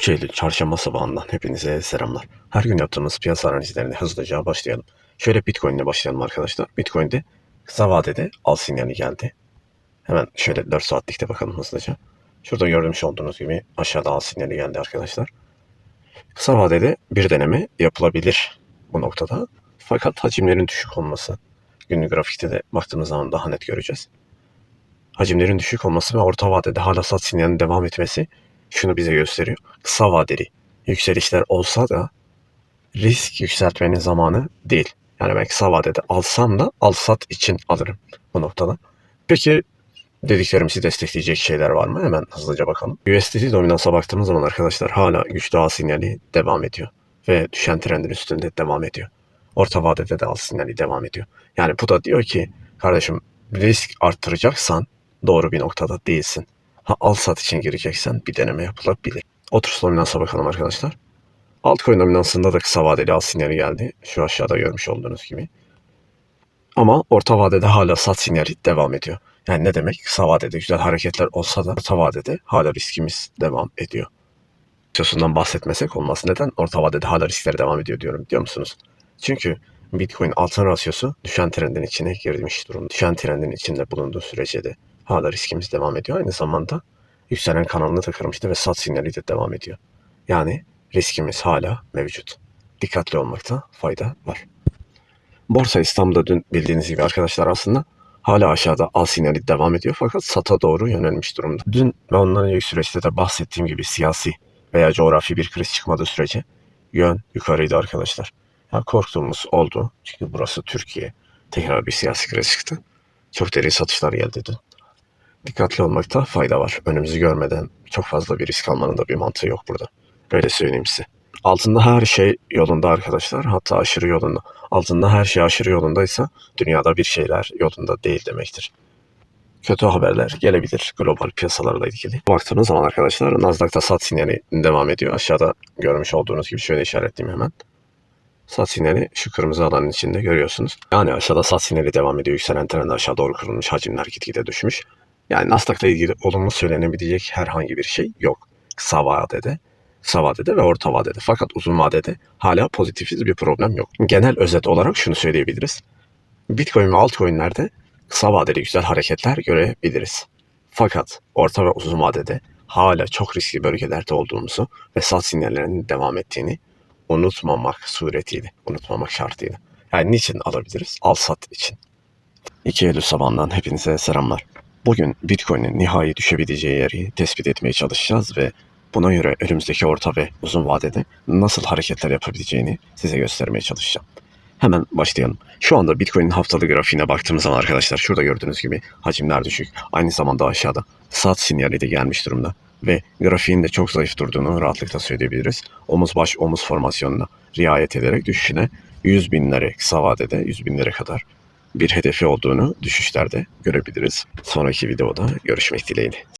3 Eylül çarşamba sabahından hepinize selamlar. Her gün yaptığımız piyasa analizlerine hızlıca başlayalım. Şöyle Bitcoin ile başlayalım arkadaşlar. Bitcoin'de kısa vadede al sinyali geldi. Hemen şöyle 4 saatlikte bakalım hızlıca. Şurada görmüş olduğunuz gibi aşağıda al sinyali geldi arkadaşlar. Kısa vadede bir deneme yapılabilir bu noktada. Fakat hacimlerin düşük olması günlük grafikte de baktığımız zaman daha net göreceğiz. Hacimlerin düşük olması ve orta vadede hala sat sinyalinin devam etmesi şunu bize gösteriyor. Kısa vadeli yükselişler olsa da risk yükseltmenin zamanı değil. Yani ben kısa vadede alsam da al sat için alırım bu noktada. Peki dediklerimizi destekleyecek şeyler var mı? Hemen hızlıca bakalım. USDT dominansa baktığımız zaman arkadaşlar hala güçlü al sinyali devam ediyor. Ve düşen trendin üstünde devam ediyor. Orta vadede de al sinyali devam ediyor. Yani bu da diyor ki kardeşim risk arttıracaksan doğru bir noktada değilsin. Ha, al sat için gireceksen bir deneme yapılabilir. Oturus dominansa bakalım arkadaşlar. Altcoin dominansında da kısa vadeli al sinyali geldi. Şu aşağıda görmüş olduğunuz gibi. Ama orta vadede hala sat sinyali devam ediyor. Yani ne demek? Kısa vadede güzel hareketler olsa da orta vadede hala riskimiz devam ediyor. Sözünden bahsetmesek olmaz. Neden orta vadede hala riskler devam ediyor diyorum biliyor musunuz? Çünkü Bitcoin altın rasyosu düşen trendin içine girmiş durumda. Düşen trendin içinde bulunduğu sürece de hala riskimiz devam ediyor. Aynı zamanda yükselen kanalını da kırmıştı ve sat sinyali de devam ediyor. Yani riskimiz hala mevcut. Dikkatli olmakta fayda var. Borsa İstanbul'da dün bildiğiniz gibi arkadaşlar aslında hala aşağıda al sinyali devam ediyor fakat sata doğru yönelmiş durumda. Dün ve ondan önceki süreçte de bahsettiğim gibi siyasi veya coğrafi bir kriz çıkmadığı sürece yön yukarıydı arkadaşlar. Ya korktuğumuz oldu. Çünkü burası Türkiye. Tekrar bir siyasi kriz çıktı. Çok derin satışlar geldi dün. Dikkatli olmakta fayda var. Önümüzü görmeden çok fazla bir risk almanın da bir mantığı yok burada. Öyle söyleyeyim size. Altında her şey yolunda arkadaşlar. Hatta aşırı yolunda. Altında her şey aşırı yolundaysa dünyada bir şeyler yolunda değil demektir. Kötü haberler gelebilir global piyasalarla ilgili. Baktığınız zaman arkadaşlar Nasdaq'ta sat sinyali devam ediyor. Aşağıda görmüş olduğunuz gibi şöyle işaretleyeyim hemen. Sat sinyali şu kırmızı alanın içinde görüyorsunuz. Yani aşağıda sat sinyali devam ediyor. Yükselen trend aşağı doğru kırılmış. Hacimler gitgide düşmüş. Yani Nasdaq'la ilgili olumlu söylenebilecek herhangi bir şey yok. Kısa vadede, kısa vadede ve orta vadede. Fakat uzun vadede hala pozitifiz bir problem yok. Genel özet olarak şunu söyleyebiliriz. Bitcoin ve altcoin'lerde kısa vadeli güzel hareketler görebiliriz. Fakat orta ve uzun vadede hala çok riskli bölgelerde olduğumuzu ve sat sinyallerinin devam ettiğini unutmamak suretiyle, unutmamak şartıyla. Yani niçin alabiliriz? Al sat için. 2 Eylül sabahından hepinize selamlar. Bugün Bitcoin'in nihai düşebileceği yeri tespit etmeye çalışacağız ve buna göre önümüzdeki orta ve uzun vadede nasıl hareketler yapabileceğini size göstermeye çalışacağım. Hemen başlayalım. Şu anda Bitcoin'in haftalık grafiğine baktığımız zaman arkadaşlar şurada gördüğünüz gibi hacimler düşük. Aynı zamanda aşağıda sat sinyali de gelmiş durumda. Ve grafiğin de çok zayıf durduğunu rahatlıkla söyleyebiliriz. Omuz baş omuz formasyonuna riayet ederek düşüşüne 100 binlere kısa vadede 100 binlere kadar bir hedefi olduğunu düşüşlerde görebiliriz. Sonraki videoda görüşmek dileğiyle.